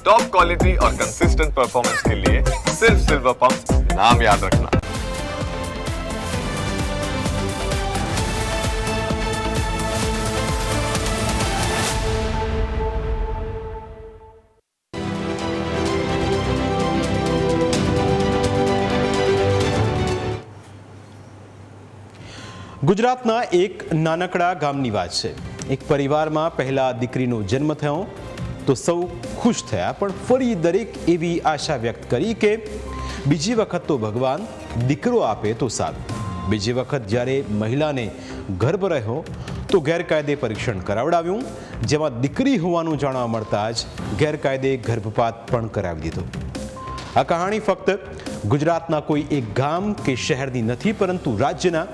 Top quality और consistent performance के लिए सिर्फ सिल्वर पंप नाम याद रखना ગુજરાતના એક નાનકડા ગામની વાત છે એક પરિવારમાં પહેલા દીકરીનો જન્મ થયો તો સૌ ખુશ થયા. પણ ફરી દરેક એવી આશા વ્યક્ત કરી કે બીજી વખત તો ભગવાન દીકરો આપે તો સારું. બીજી વખત જ્યારે મહિલાને ગર્ભ રહ્યો તો ગેરકાયદે પરીક્ષણ કરાવડાવ્યું, જેમાં દીકરી હોવાનું જાણવા મળતા જ ગેરકાયદે ગર્ભપાત પણ કરાવી દીધો. આ કહાણી ફક્ત ગુજરાતના કોઈ એક ગામ કે શહેરની નથી, પરંતુ રાજ્યના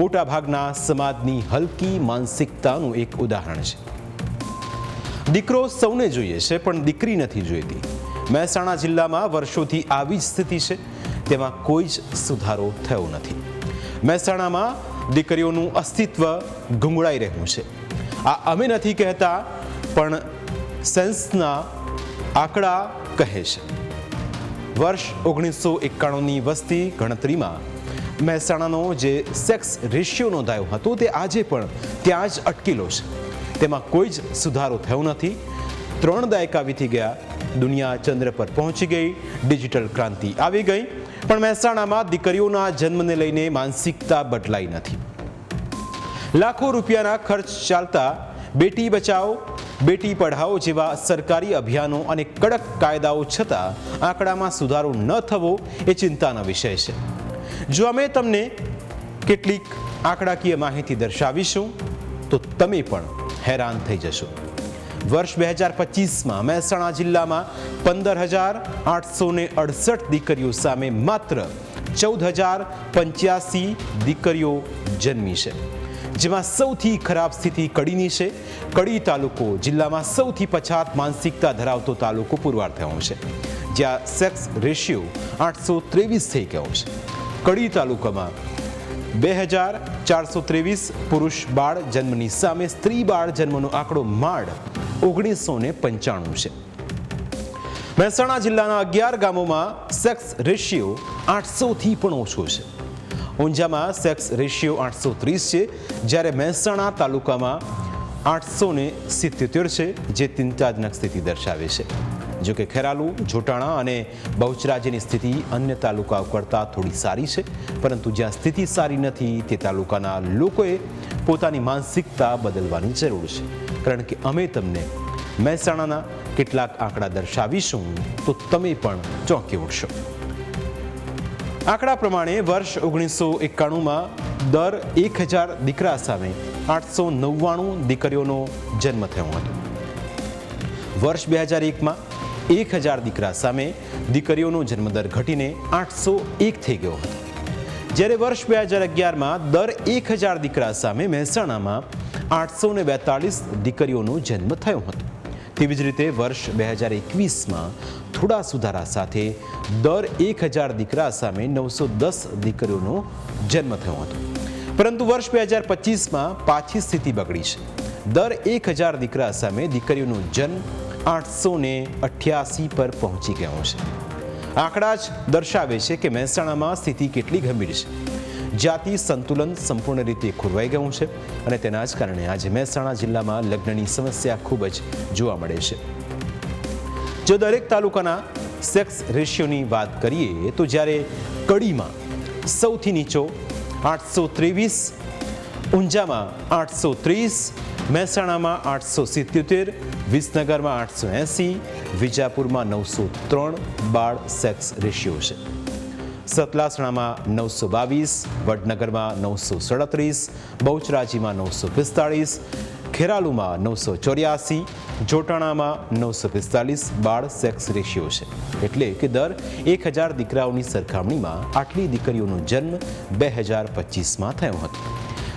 મોટાભાગના સમાજની હલકી માનસિકતાનું એક ઉદાહરણ છે. દીકરો સૌને જોઈએ છે, પણ દીકરી નથી જોઈતી. મહેસાણા જિલ્લામાં વર્ષોથી આવી જ સ્થિતિ છે, તેમાં કોઈ જ સુધારો થયો નથી. મહેસાણામાં દીકરીઓનું અસ્તિત્વ ગુંગળાઈ રહ્યું છે. આ અમે નથી કહેતા, પણ સેન્સના આંકડા કહે છે. વર્ષ ઓગણીસો એકાણુંની વસ્તી ગણતરીમાં મહેસાણાનો જે સેક્સ રેશિયો નોંધાયો હતો, તે આજે પણ ત્યાં જ અટકેલો છે. તેમાં કોઈ જ સુધારો થયો નથી. ત્રણ દાયકા વીતી ગયા, દુનિયા ચંદ્ર પર પહોંચી ગઈ, ડિજિટલ ક્રાંતિ આવી ગઈ, પણ મહેસાણામાં દીકરીઓના જન્મને લઈને માનસિકતા બદલાઈ નથી. લાખો રૂપિયાના ખર્ચ ચાલતા, બેટી બચાવો બેટી પઢાઓ જેવા સરકારી અભિયાનો અને કડક કાયદાઓ છતાં આંકડામાં સુધારો ન થવો એ ચિંતાનો વિષય છે. જો અમે તમને કેટલીક આંકડાકીય માહિતી દર્શાવીશું, તો તમે પણ હેરાન થઈ જશો. વર્ષ બે હજાર પચીસમાં મહેસાણા જિલ્લામાં પંદર હજાર આઠસો અડસઠ દીકરીઓ સામે માત્ર ચૌદ હજાર પંચ્યાસી દીકરીઓ જન્મી છે, જેમાં સૌથી ખરાબ સ્થિતિ કડીની છે. કડી તાલુકો જિલ્લામાં સૌથી પછાત માનસિકતા ધરાવતો તાલુકો પુરવાર થયો છે, જ્યાં સેક્સ રેશિયો આઠસો ત્રેવીસ થઈ ગયો છે. કડી તાલુકામાં બે હજાર ચારસો ત્રેવીસ પુરુષ બાળ જન્મની સામે સ્ત્રી બાળ જન્મનો આંકડો માડ ઓગણીસો ને પંચાણું છે. મહેસાણા જિલ્લાના અગિયાર ગામોમાં સેક્સ રેશિયો આઠસોથી પણ ઓછો છે. ઊંઝામાં સેક્સ રેશિયો આઠસો ત્રીસ છે, જ્યારે મહેસાણા તાલુકામાં આઠસો ને સિત્યોતેર છે, જે ચિંતાજનક સ્થિતિ દર્શાવે છે. જો કે ખેરાલુ, જોટાણા અને બહુચરાજીની સ્થિતિ અન્ય તાલુકાઓ કરતાં થોડી સારી છે. પરંતુ જ્યાં સ્થિતિ સારી નથી, તે તાલુકાના લોકોએ પોતાની માનસિકતા બદલવાની જરૂર છે. કારણ કે અમે તમને મહેસાણાના કેટલાક આંકડા દર્શાવીશું, તો તમે પણ ચોંકી ઉઠશો આંકડા પ્રમાણે વર્ષ ઓગણીસો એકાણુંમાં દર એક હજાર દીકરા સામે આઠસો નવ્વાણું દીકરીઓનો જન્મ થયો હતો. વર્ષ બે હજાર એકમાં એક હજાર દીકરા સામે દીકરીઓનો જન્મદર ઘટીને આઠસો એક થઈ ગયો હતો. જ્યારે વર્ષ બે હજાર અગિયારમાં દર એક હજાર દીકરા સામે મહેસાણામાં આઠસો ને બેતાળીસ દીકરીઓનો જન્મ થયો હતો. તેવી જ રીતે વર્ષ બે હજાર એકવીસમાં થોડા સુધારા સાથે દર એક હજાર દીકરા સામે નવસો દસ દીકરીઓનો જન્મ થયો હતો. પરંતુ વર્ષ બે હજાર પચીસમાં પાછી સ્થિતિ બગડી છે. દર એક હજાર દીકરા સામે દીકરીઓનો જન્મ આઠસો ને અઠ્યાસી પર પહોંચી ગયો છે. આંકડા જ દર્શાવે છે કે મહેસાણામાં સ્થિતિ કેટલી ગંભીર છે. જાતિ સંતુલન સંપૂર્ણ રીતે ખોરવાઈ ગયું છે અને તેના જ કારણે આજે મહેસાણા જિલ્લામાં લગ્નની સમસ્યા ખૂબ જ જોવા મળે છે. જો દરેક તાલુકાના સેક્સ રેશિયોની વાત કરીએ તો જ્યારે કડીમાં સૌથી નીચો આઠસો ત્રેવીસ, ઊંઝામાં આઠસો ત્રીસ, મહેસાણામાં આઠસો સિત્યોતેર વિસનગરમાં આઠસો એંસી, વિજાપુરમાં નવસો ત્રણ બાળ સેક્સ રેશિયો છે. સતલાસણામાં નવસો બાવીસ, વડનગરમાં નવસો સડત્રીસ, બહુચરાજીમાં નવસો પિસ્તાળીસ, ખેરાલુમાં નવસો ચોર્યાસી, જોટાણામાં નવસો પિસ્તાલીસ બાળ સેક્સ રેશિયો છે. એટલે કે દર એક હજાર દીકરાઓની સરખામણીમાં આટલી દીકરીઓનો જન્મ બે હજાર પચીસમાં થયો હતો.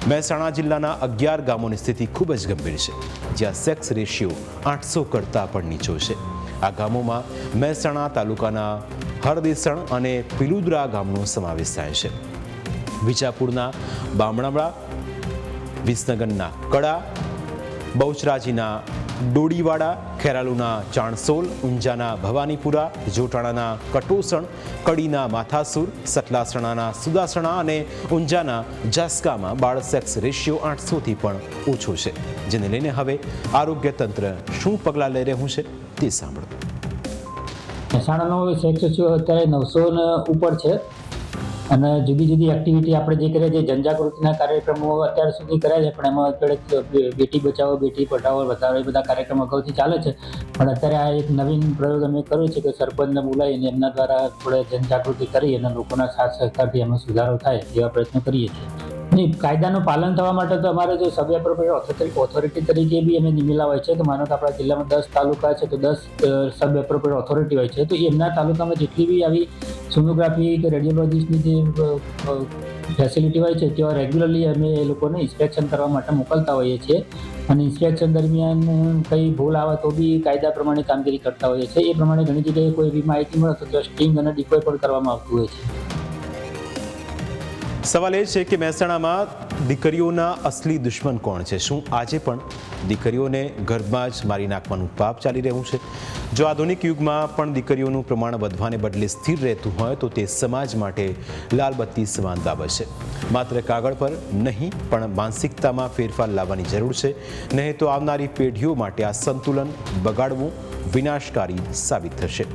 મહેસાણા જિલ્લાના અગિયાર ગામોની સ્થિતિ ખૂબ જ ગંભીર છે. જ્યાં સેક્સ રેશિયો આઠસો કરતાં પણ નીચો છે. આ ગામોમાં મહેસાણા તાલુકાના હરદેસણ અને પિલુદરા ગામનો સમાવેશ થાય છે. વિજાપુરના બામણામડા વિસનગરના કડા, બહુચરાજીના ડોડીવાડા, ખેરાલુના ચાણસોલ ઊંઝાના ભવાનીપુરા, જોટાણાના કટોસણ, કડીના માથાસુર સતલાસણાના સુદાસણા અને ઊંઝાના જાસ્કામાં બાળ સેક્સ રેશિયો આઠસોથી પણ ઓછો છે. જેને લઈને હવે આરોગ્ય તંત્ર શું પગલાં લઈ રહ્યું છે તે સાંભળો. મહેસાણાનો સેક્સ અત્યારે નવસો ઉપર છે. અને જુદી જુદી એક્ટિવિટી આપણે જે કરીએ છીએ, જનજાગૃતિના કાર્યક્રમો અત્યાર સુધી કર્યા છે, પણ એમાં અત્યારે બેટી બચાવો, બેટી પઢાવો વધારો એ બધા કાર્યક્રમો અગાઉથી ચાલે છે. પણ અત્યારે આ એક નવીન પ્રયોગ અમે કર્યો છે કે સરપંચને બોલાવીને એમના દ્વારા થોડે જનજાગૃતિ કરી અને લોકોના સાથ સહકારથી એમાં સુધારો થાય એવા પ્રયત્નો કરીએ છીએ. નહીં, કાયદાનું પાલન થવા માટે તો અમારે જો સબ એપ્રોપ્રિએટ ઓથોરિટી તરીકે બી અમે નિમેલા હોય છે કે માનો કે આપણા જિલ્લામાં દસ તાલુકા છે, તો દસ સબ એપ્રોપ્રિએટ ઓથોરિટી હોય છે, તો એમના તાલુકામાં જેટલી બી આવી સોનોગ્રાફી કે રેડિયોલોજીસ્ટની જે ફેસિલિટી હોય છે, તેવા રેગ્યુલરલી અમે એ લોકોને ઇન્સ્પેક્શન કરવા માટે મોકલતા હોઈએ છીએ. અને ઇન્સ્પેક્શન દરમિયાન કંઈ ભૂલ આવે તો બી કાયદા પ્રમાણે કામગીરી કરતા હોઈએ છીએ. એ પ્રમાણે ઘણી જગ્યાએ કોઈ એવી માહિતી મળે તો ત્યાં સ્ટિંગ અને ડિકોય પણ કરવામાં આવતું હોય છે. સવાલ એ છે કે મહેસાણામાં દીકરીઓના અસલી દુશ્મન કોણ છે? શું આજે પણ દીકરીઓને ગર્ભમાં જ મારી નાખવાનું પાપ ચાલી રહ્યું છે? જો આધુનિક યુગમાં પણ દીકરીઓનું પ્રમાણ વધવાને બદલે સ્થિર રહેતું હોય, તો તે સમાજ માટે લાલબત્તી સમાન બાબત છે. માત્ર કાગળ પર નહીં, પણ માનસિકતામાં ફેરફાર લાવવાની જરૂર છે. નહીં તો આવનારી પેઢીઓ માટે આ સંતુલન બગાડવું વિનાશકારી સાબિત થશે.